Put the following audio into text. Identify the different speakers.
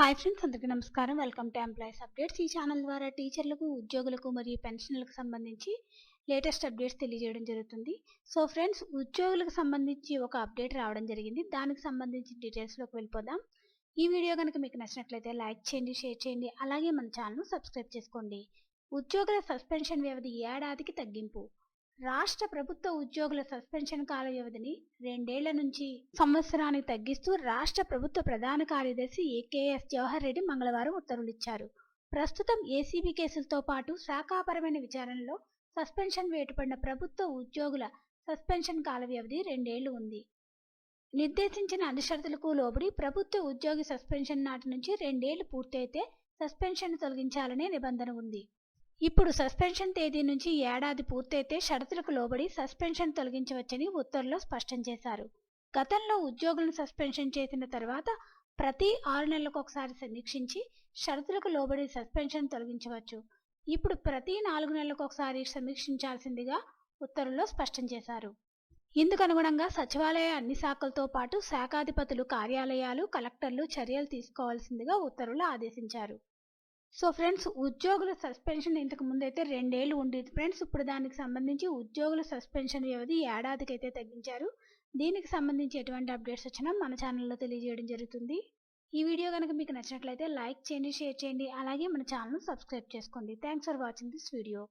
Speaker 1: Hi friends అందరికీ నమస్కారం. Welcome to employees updates ఈ ఛానల్ ద్వారా టీచర్లకు ఉద్యోగులకు మరియు పెన్షన్లకు సంబంధించి లేటెస్ట్ అప్డేట్స్ తెలియజేయడం జరుగుతుంది. సో ఫ్రెండ్స్ ఉద్యోగులకు సంబంధించి ఒక అప్డేట్ రావడం జరిగింది. దానికి సంబంధించి డీటెయిల్స్లోకి వెళ్ళిపోదాం. ఈ వీడియో కనుక మీకు నచ్చినట్లయితే లైక్ చేయండి షేర్ చేయండి. అలాగే మన ఛానల్ను సబ్స్క్రైబ్ చేసుకోండి. ఉద్యోగుల సస్పెన్షన్ వ్యవధి ఏడాదికి తగ్గింపు. రాష్ట్ర ప్రభుత్వ ఉద్యోగుల సస్పెన్షన్ కాల వ్యవధిని రెండేళ్ళ నుంచి సంవత్సరానికి తగ్గిస్తూ రాష్ట్ర ప్రభుత్వ ప్రధాన కార్యదర్శి ఏకేఎస్ జవహర్ రెడ్డి మంగళవారం ఉత్తర్వులిచ్చారు. ప్రస్తుతం ఏసీబీ కేసులతో పాటు శాఖాపరమైన విచారణలో సస్పెన్షన్ వేటుపడిన ప్రభుత్వ ఉద్యోగుల సస్పెన్షన్ కాల వ్యవధి రెండేళ్ళు ఉంది. నిర్దేశించిన అనుషరతులకు లోబడి ప్రభుత్వ ఉద్యోగి సస్పెన్షన్ నాటి నుంచి రెండేళ్ళు పూర్తయితే సస్పెన్షన్ తొలగించాలనే నిబంధన ఉంది. ఇప్పుడు సస్పెన్షన్ తేదీ నుంచి ఏడాది పూర్తయితే షరతులకు లోబడి సస్పెన్షన్ తొలగించవచ్చని ఉత్తర్వులో స్పష్టం చేశారు. గతంలో ఉద్యోగులను సస్పెన్షన్ చేసిన తర్వాత ప్రతి ఆరు నెలలకు ఒకసారి సమీక్షించి షరతులకు లోబడి సస్పెన్షన్ తొలగించవచ్చు. ఇప్పుడు ప్రతి నాలుగు నెలలకు ఒకసారి సమీక్షించాల్సిందిగా ఉత్తర్వుల్లో స్పష్టం చేశారు. ఇందుకనుగుణంగా సచివాలయ అన్ని శాఖలతో పాటు శాఖాధిపతులు కార్యాలయాలు కలెక్టర్లు చర్యలు తీసుకోవాల్సిందిగా ఉత్తర్వులు ఆదేశించారు. సో ఫ్రెండ్స్ ఉద్యోగుల సస్పెన్షన్ ఇంతకు ముందు అయితే రెండేళ్ళు ఉండేది. ఫ్రెండ్స్ ఇప్పుడు దానికి సంబంధించి ఉద్యోగుల సస్పెన్షన్ వ్యవధి ఏడాదికి అయితే తగ్గించారు. దీనికి సంబంధించి ఎటువంటి అప్డేట్స్ వచ్చినా మన ఛానల్లో తెలియజేయడం జరుగుతుంది. ఈ వీడియో కనుక మీకు నచ్చినట్లయితే లైక్ చేయండి షేర్ చేయండి. అలాగే మన ఛానల్ను సబ్స్క్రైబ్ చేసుకోండి. Thanks for watching this video.